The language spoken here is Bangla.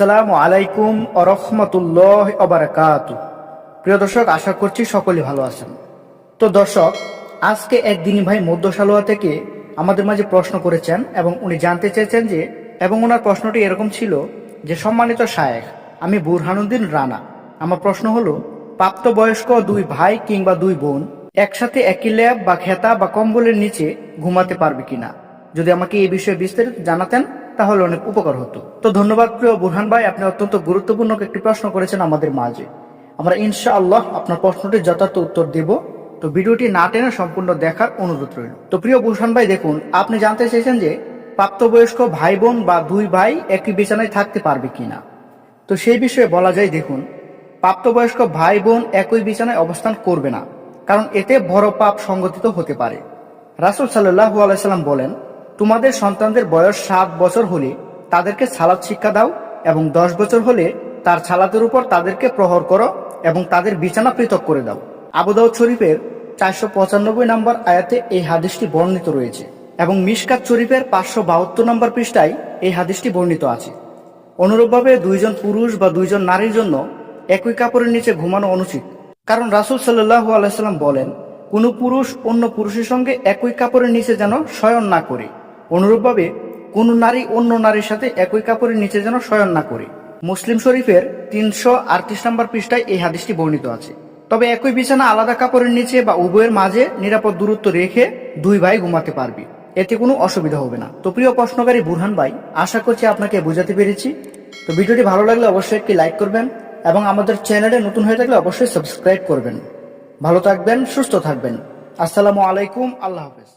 আসসালামু আলাইকুম আরহামতুল্লাহ অবরাকাত প্রিয় দর্শক, আশা করছি সকলে ভালো আছেন। তো দর্শক, আজকে একদিনই ভাই মধ্য সালোয়া থেকে আমাদের মাঝে প্রশ্ন করেছেন এবং উনি জানতে চেয়েছেন যে, এবং ওনার প্রশ্নটি এরকম ছিল যে, সম্মানিত শায়েখ, আমি বুরহানুদ্দিন রানা। আমার প্রশ্ন হলো, প্রাপ্তবয়স্ক দুই ভাই কিংবা দুই বোন একসাথে একই ল্যাব বা খেতা বা কম্বলের নিচে ঘুমাতে পারবে কিনা? যদি আমাকে এই বিষয়ে বিস্তারিত জানাতেন তাহলে অনেক উপকার হতো। তো ধন্যবাদ প্রিয় বুরহান ভাই, আপনি অত্যন্ত গুরুত্বপূর্ণ একটি প্রশ্ন করেছেন আমাদের মাঝে। আমরা ইনশাআল্লাহ আপনার প্রশ্নটির যথার্থ উত্তর দেব। তো ভিডিওটি না টেনে সম্পূর্ণ দেখার অনুরোধ রইল। তো প্রিয় বুরহান ভাই, দেখুন, আপনি জানতে চেয়েছেন যে প্রাপ্তবয়স্ক ভাই বোন বা দুই ভাই একই বিছানায় থাকতে পারবে কিনা। তো সেই বিষয়ে বলা যায়, দেখুন, প্রাপ্তবয়স্ক ভাই বোন একই বিছানায় অবস্থান করবে না, কারণ এতে বড় পাপ সংগঠিত হতে পারে। রাসুল সাল্লাহ আলাইসাল্লাম বলেন তোমাদের সন্তানদের বয়স সাত বছর হলে তাদেরকে সালাদ শিক্ষা দাও এবং দশ বছর হলে তার ছালাতের উপর তাদেরকে প্রহর করো এবং তাদের বিছানা পৃথক করে দাও। আবুদাউদ শরীফের চারশো পঁচানব্বই নম্বর আয়াতে এই হাদিসটি বর্ণিত রয়েছে এবং মিশকাত শরীফের পাঁচশো বাহাত্তর নম্বর পৃষ্ঠায় এই হাদিসটি বর্ণিত আছে। অনুরূপভাবে দুইজন পুরুষ বা দুইজন নারীর জন্য একই কাপড়ের নিচে ঘুমানো অনুচিত। কারণ রাসুল সাল্লাহ আলাইসাল্লাম বলেন, কোনো পুরুষ অন্য পুরুষের সঙ্গে একই কাপড়ের নিচে যেন শয়ন না করে। অনুরূপভাবে কোনো নারী অন্য নারীর সাথে একই কাপড়ের নিচে যেন শয়ন না করে। মুসলিম শরীফের তিনশো আটত্রিশ নম্বর পৃষ্ঠায় এই হাদিসটি বর্ণিত আছে। তবে একই বিছানা আলাদা কাপড়ের নিচে বা উভয়ের মাঝে নিরাপদ দূরত্ব রেখে দুই ভাই ঘুমাতে পারবে। এতে কোনো অসুবিধা হবে না। তো প্রিয় প্রশ্নকারী বুরহান ভাই, আশা করছি আপনাকে বোঝাতে পেরেছি। তো ভিডিওটি ভালো লাগলে অবশ্যই একটি লাইক করবেন এবং আমাদের চ্যানেলে নতুন হয়ে থাকলে অবশ্যই সাবস্ক্রাইব করবেন। ভালো থাকবেন, সুস্থ থাকবেন। আসসালামু আলাইকুম, আল্লাহ হাফেজ।